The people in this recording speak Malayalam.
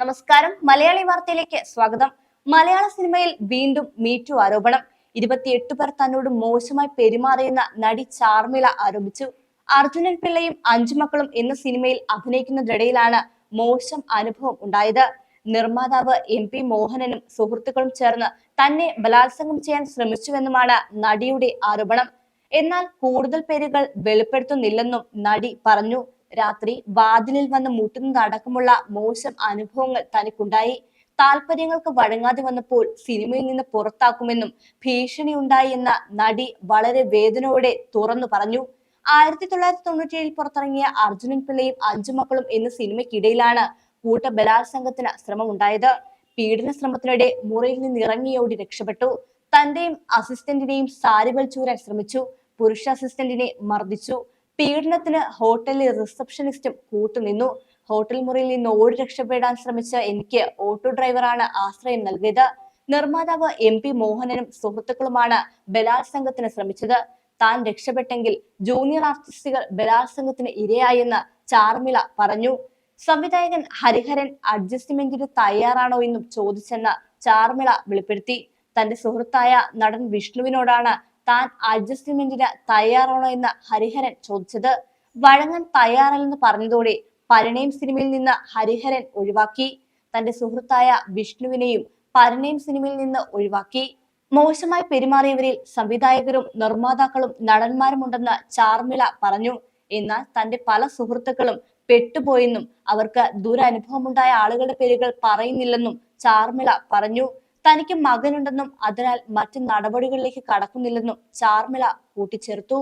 നമസ്കാരം. മലയാളി വാർത്തയിലേക്ക് സ്വാഗതം. മലയാള സിനിമയിൽ വീണ്ടും മീറ്റു ആരോപണം. ഇരുപത്തിയെട്ട് പേർ തന്നോട് മോശമായി പെരുമാറിയെന്ന നടി ചാർമിള ആരോപിച്ചു. അർജുനൻ പിള്ളയും അഞ്ചു മക്കളും എന്ന സിനിമയിൽ അഭിനയിക്കുന്നതിനിടയിലാണ് മോശം അനുഭവം ഉണ്ടായത്. നിർമ്മാതാവ് എം പി മോഹനനും സുഹൃത്തുക്കളും ചേർന്ന് തന്നെ ബലാത്സംഗം ചെയ്യാൻ ശ്രമിച്ചുവെന്നുമാണ് നടിയുടെ ആരോപണം. എന്നാൽ കൂടുതൽ പേരുകൾ വെളിപ്പെടുത്തുന്നില്ലെന്നും നടി പറഞ്ഞു. രാത്രി വാതിലിൽ വന്ന് മുട്ടുന്നതടക്കമുള്ള മോശം അനുഭവങ്ങൾ തനിക്കുണ്ടായി. താല്പര്യങ്ങൾക്ക് വഴങ്ങാതെ വന്നപ്പോൾ സിനിമയിൽ നിന്ന് പുറത്താക്കുമെന്നും ഭീഷണിയുണ്ടായി എന്ന നടി വളരെ വേദനയോടെ തുറന്നു പറഞ്ഞു. ആയിരത്തി തൊള്ളായിരത്തി തൊണ്ണൂറ്റി ഏഴിൽ പുറത്തിറങ്ങിയ അർജുനൻ പിള്ളയും അഞ്ചു മക്കളും എന്ന സിനിമയ്ക്കിടയിലാണ് കൂട്ട ബലാത്സംഗത്തിന് ശ്രമമുണ്ടായത്. പീഡന ശ്രമത്തിനിടെ മുറിയിൽ നിന്ന് ഇറങ്ങിയോടി രക്ഷപ്പെട്ടു. തന്റെയും അസിസ്റ്റന്റിനെയും സാരി വലിച്ചൂരാൻ ശ്രമിച്ചു. പുരുഷ അസിസ്റ്റന്റിനെ മർദ്ദിച്ചു. പീഡനത്തിന് ഹോട്ടലിലെ റിസപ്ഷനിസ്റ്റും കൂട്ടുനിന്നു. ഹോട്ടൽ മുറിയിൽ നിന്ന് ഓടി രക്ഷപ്പെടാൻ ശ്രമിച്ച എനിക്ക് ഓട്ടോ ഡ്രൈവറാണ് ആശ്രയം നൽകിയത്. നിർമ്മാതാവ് എം പി മോഹനനും സുഹൃത്തുക്കളുമാണ് ബലാത്സംഗത്തിന് ശ്രമിച്ചത്. താൻ രക്ഷപ്പെട്ടെങ്കിൽ ജൂനിയർ ആർട്ടിസ്റ്റുകൾ ബലാത്സംഗത്തിന് ഇരയായെന്ന് ചാർമിള പറഞ്ഞു. സംവിധായകൻ ഹരിഹരൻ അഡ്ജസ്റ്റ്മെന്റിന് തയ്യാറാണോ എന്നും ചോദിച്ചെന്ന് ചാർമിള വെളിപ്പെടുത്തി. തന്റെ സുഹൃത്തായ നടൻ വിഷ്ണുവിനോടാണ് താൻ അഡ്ജസ്റ്റ്മെന്റിന് തയ്യാറാണോ എന്ന് ഹരിഹരൻ ചോദിച്ചത്. വഴങ്ങാൻ തയ്യാറല്ലെന്ന് പറഞ്ഞതോടെ പരിണയം സിനിമയിൽ നിന്ന് ഹരിഹരൻ ഒഴിവാക്കി. തന്റെ സുഹൃത്തായ വിഷ്ണുവിനെയും പരിണയം സിനിമയിൽ നിന്ന് ഒഴിവാക്കി. മോശമായി പെരുമാറിയവരിൽ സംവിധായകരും നിർമ്മാതാക്കളും നടന്മാരുമുണ്ടെന്ന് ചാർമിള പറഞ്ഞു. എന്നാൽ തന്റെ പല സുഹൃത്തുക്കളും പെട്ടുപോയെന്നും അവർക്ക് ദുരനുഭവമുണ്ടായ ആളുകളുടെ പേരുകൾ പറയുന്നില്ലെന്നും ചാർമിള പറഞ്ഞു. തനിക്ക് മകനുണ്ടെന്നും അതിനാൽ മറ്റു നടപടികളിലേക്ക് കടക്കുന്നില്ലെന്നും ചാർമിള കൂട്ടിച്ചേർത്തു.